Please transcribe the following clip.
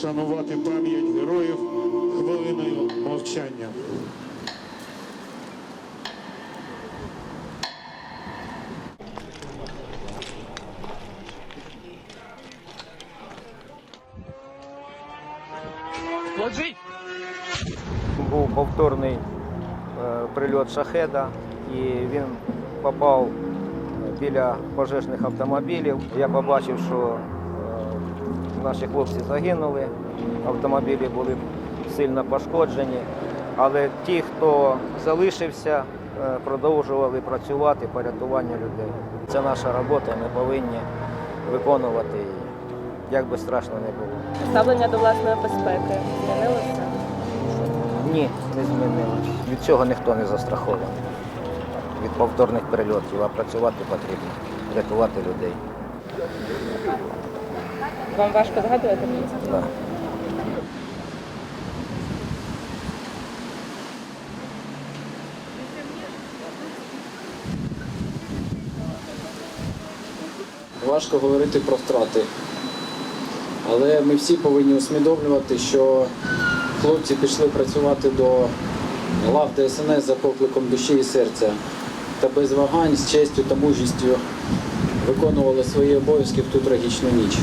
вшанувати пам'ять героїв хвилиною мовчання. був повторний е, прильот шахеда, і він попав біля пожежних автомобілів. Я побачив, що е, наші хлопці загинули, автомобілі були сильно пошкоджені, але ті, хто залишився, е, продовжували працювати по рятуванню людей. Це наша робота, ми повинні виконувати її, як би страшно не було. Ставлення до власної безпеки змінилося? Ні, не змінилось. Від цього ніхто не застрахований. Від повторних прильотів, а працювати потрібно, рятувати людей. Вам важко згадувати? Да. Важко говорити про втрати. Але ми всі повинні усвідомлювати, що хлопці пішли працювати до лав ДСНС за покликом душі і серця та без вагань з честю та мужістю виконували свої обов'язки в ту трагічну ніч.